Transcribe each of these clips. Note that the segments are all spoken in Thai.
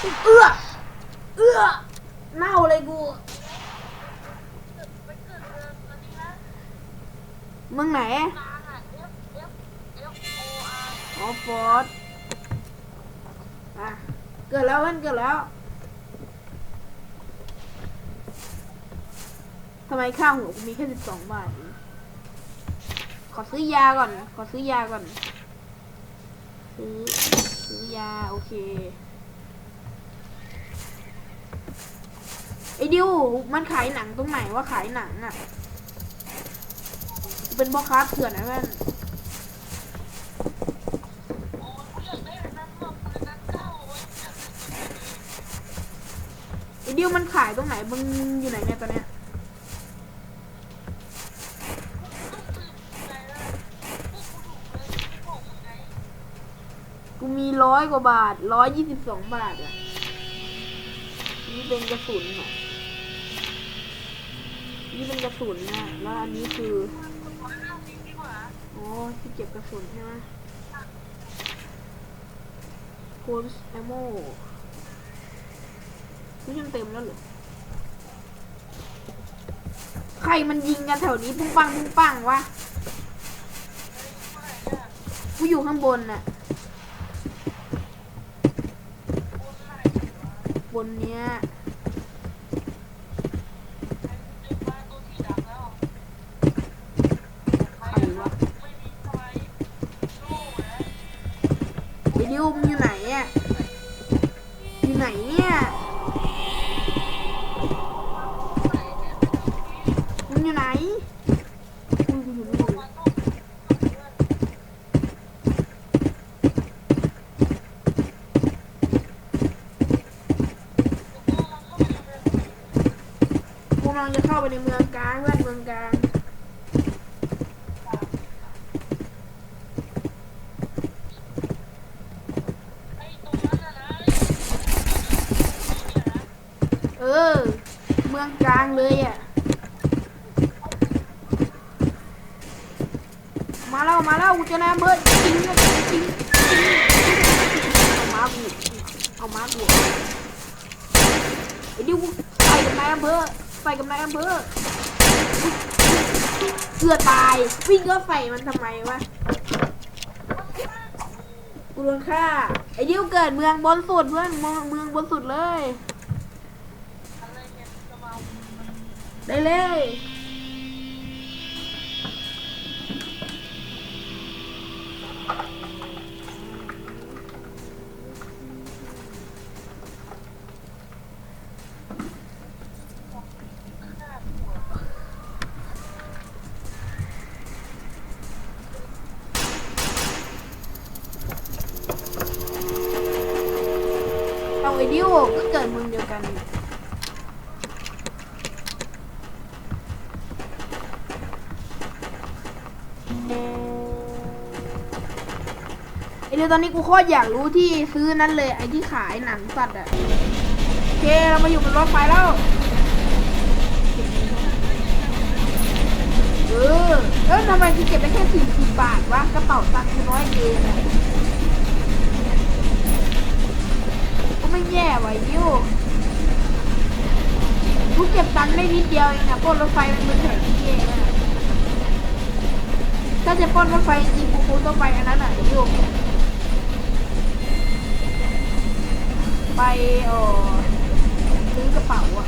เอื้อ เอื้อ เน่าเลยกู เมืองตอไหน อ๋อฟอร์ดอะ เกิดแล้วเว้นเกิดแล้ว ทำไมค่าหัวกูมีแค่สิบสองบาทเองขอซื้อยาก่อน ขอซื้อยาก่อน ซื้อ ซื้อยา โอเค ไอ้ดิวมันขายหนังตรงไหนว่าขายหนังอะเป็นพ่อค้าเถื่อนนะเพื่อนได้อันนั้นว่ะปืนนั้นเก้าโอ้ยอยากได้ไอ้ดิวมันขายตรงไหนมึงอยู่ไหนเนี่ยตอนเนี้ยกูมีร้อยกว่าบาทร้อยยี่สิบสองบาทอะนี่เป็นกระสุนอะ นี่เป็นกระสุนนะแล้วอันนี้คืออ๋อที่เก็บกระสุนใช่ไหมโพสแอมโมนี่ยังเต็มแล้วเหรอใครมันยิงกันแถวนี้ปุ้งปังปุ้งปังวะกูอยู่ข้างบนน่ะ บนเนี้ย ใครวะไอ้ดิวมึงอยู่ไหนอะ อยู่ไหนเนี่ยมึงอยู่ไหน กูอยู่นู่นกูกำลังจะเข้าไปในเมืองกลางเพื่อนเมืองกลางเออ เมืองกลางเลยอะ มา แล้วมาแล้วกูจะนาเบิร์ดจริงจริงจริงเอามากูเอามากูไอ้ดิวใส่กับนายอำเภอใส่กับนายอำเภอเกือตายวิ่งก็ใส่มันทำไมวะกูโดนฆ่าไอ้ดิวเกิดเมืองบนสุดเพื่อนเมืองเมืองบนสุดเลย ได้เลย กิดเมืองเดียวกันไอเดี๋ยวตอนนี้กูโคตรอยากรู้ที่ซื้อนั้นเลยไอที่ขายหนังสัตว์อะโอเคเรามาอยู่บนรถไฟแล้วเออเออทำไมกูเก็บได้แค่สี่สิบบาทวะกระเป๋าตังค์กูน้อยเกินอะ ไม่แย่ว่ะไอ้ดิวกูเก็บตังค์ได้นิดเดียวเองนะป้นรถไฟมันเป็นแผนที่เองอะถ้าจะป้นรถไฟจริงกูคงต้องไปอันนั้นอะไอ้ดิวไปเออซื้อกระเป๋าอะ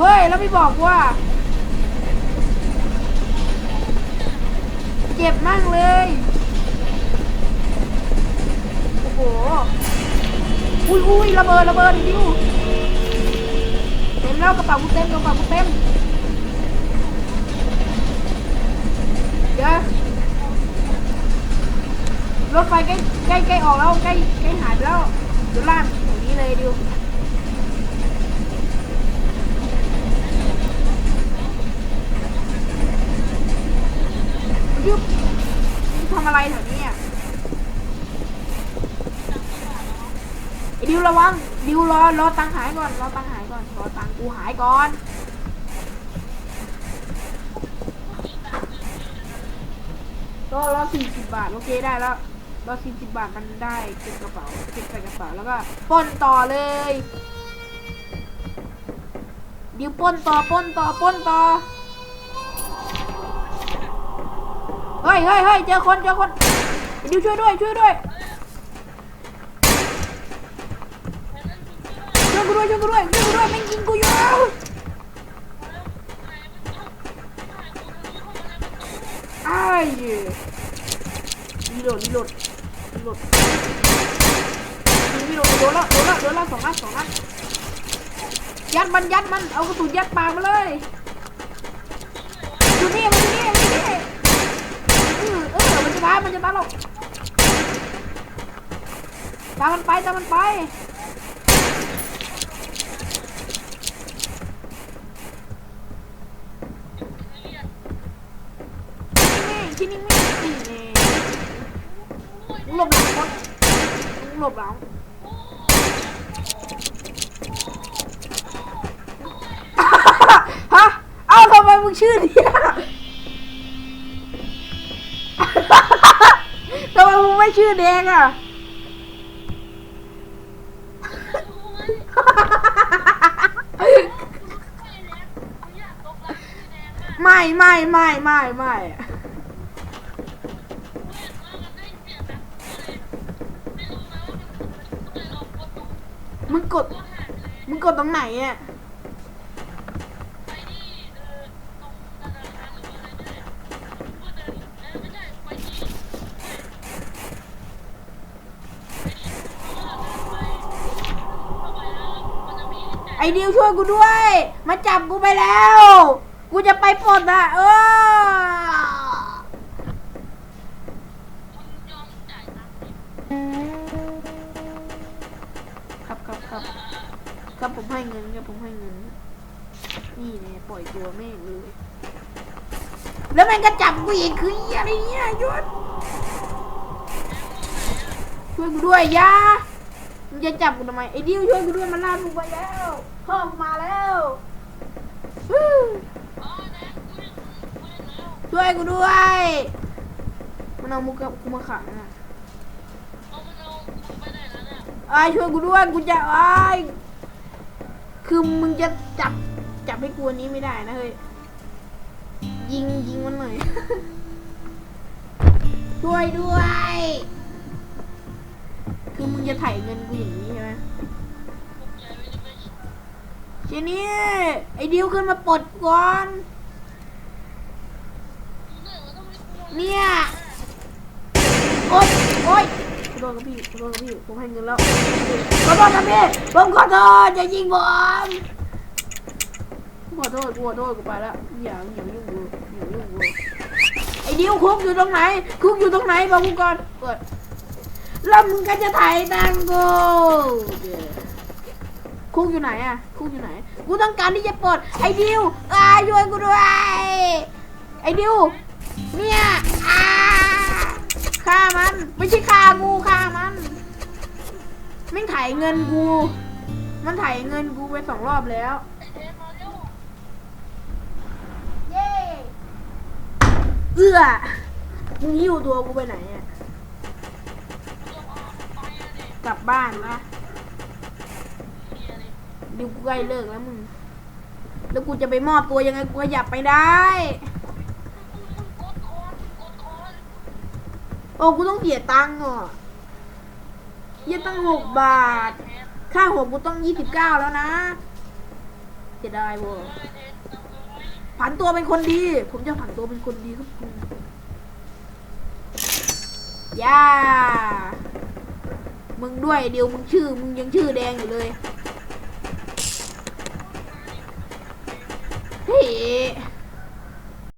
เฮ้ย แล้วไม่บอกว่า เจ็บมากเลย โอ้โห อุ้ยอุ้ยระเบิดระเบิดดิวเต็มแล้วกระเป๋ากูเต็มกระเป๋ากูเต็ม เดี๋ยวรถไฟใกล้ใกล้ใกล้ออกแล้วใกล้ใกล้หายไปแล้วดูล่างอย่างนี้เลยดิว อะไรแถวนี้อะไอ้ดิวระวัง ดิวรอรอตังหายก่อน รอตังหายก่อน รอตังกูหายก่อน ก็รอสี่สิบบาท โอเคได้แล้วรอสี่สิบบาทมันได้เก็บกระเป๋าเก็บใส่กระเป๋าแล้วก็ป้นต่อเลย ดิวป้นต่อป้นต่อป้นต่อ เฮ้ยเฮ้ยเฮ้ยเจอคนเจอคนดิวช่วยด้วยช่วยด้วยช่วยกูด้วยช่วยกูด้วยช่วยกูด้วยแม่งยิงกูอยู่อ้ายรีโหลดรีโหลดรีโหลดรีโหลดโดนล้วโดนล้วโดนล้วสองนัดสองนัดยัดมันยัดมันเอากระสุนยัดปากมาเลยนี่มันอยู่นี่มันอยู่นี่เออเออมันจะ ตายมันจะตามันไปตามมันไปที่นี่ที่นี่ไม่ดีนี่มึงหลบหลังคนมึงหลบหลังฮะ เอ้าทำไมมึงชื่อเนี้ย ทำไมมึงไม่ชื่อแดงอะ ไม่ไม่ไม่ไม่ไม่มึงกด มึงกดตรงไหนอะ ดิวช่วยกูด้วย มาจับกูไปแล้ว กูจะไปปลดอะเออครับครับครับครับผมให้เงินครับผมให้เงิน นี่เนี่ยปล่อยตัวแม่งเลย แล้วแม่งก็จับกูอีกคือเหี้ยอะไรเนี่ยหยุดช่วยกูด้วยอยา มึงจะจับกูทำไมไอ้ดิวช่วยกูด้วยมันลากกูไปแล้วพ่อกูมาแล้วฮู้ช่วยกูด้วยมันเอามุกกับกูมาขังอะไอ้ช่วยกูด้วยกูจะไอ้ายคือมึงจะจับจับให้กูอันนี้ไม่ได้นะเฮ้ยยิงยิงมันหน่อย ช่วยด้วย คือมึงจะไถ่ายเงินกูอย่างนี้ใช่ไหมเชนี่ไอ้ดิวขึ้นมาปลดก่อน เนี่ยโอ๊ยโอ๊ยขอโทษครับพี่ขอโทษครับพี่ผมให้เงินแล้วขอโทษครับพี่ผมขอโทษอย่ายิงผมขอโทษกูขอโทษกูไปแล้วอย่าอย่ายุ่งกูอย่ายุ่งกูไอ้ดิวคุกอยู่ตรงไหนคุกอยู่ตรงไหนบอกกูก่อนเปิด แล้วมึงก็จะถ่ายตังกูคุกอยู่ไหนอะคุกอยู่ไหน กูต้องการที่จะปลดไอ้ดิวอ่าช่วยกูด้วย ไอ้ดิวเนี่ยอ่าฆ่ามัน ไม่ใช่ฆ่ากูฆ่ามันไม่ถ่ายเงินกู มันถ่ายเงินกูไปสองรอบแล้วเย้เอื้อมึงหิ้วตัวกูไปไหนอะ กลับบ้านนะดิวกูใกล้เลิกแล้วมึง แล้วกูจะไปมอบตัวยังไงกูขยับไปได้ โอ้กูต้องเสียตังค์อะเยี่ยตั้งหกบาท ค่าหัวกูต้องยี่สิบเก้าแล้วนะเสียดายเวะผันตัวเป็นคนดี ผมจะผันตัวเป็นคนดีครับคุณย่า มึงด้วยเดียวมึงชื่อ มึงยังชื่อแดงอยู่เลยเฮ้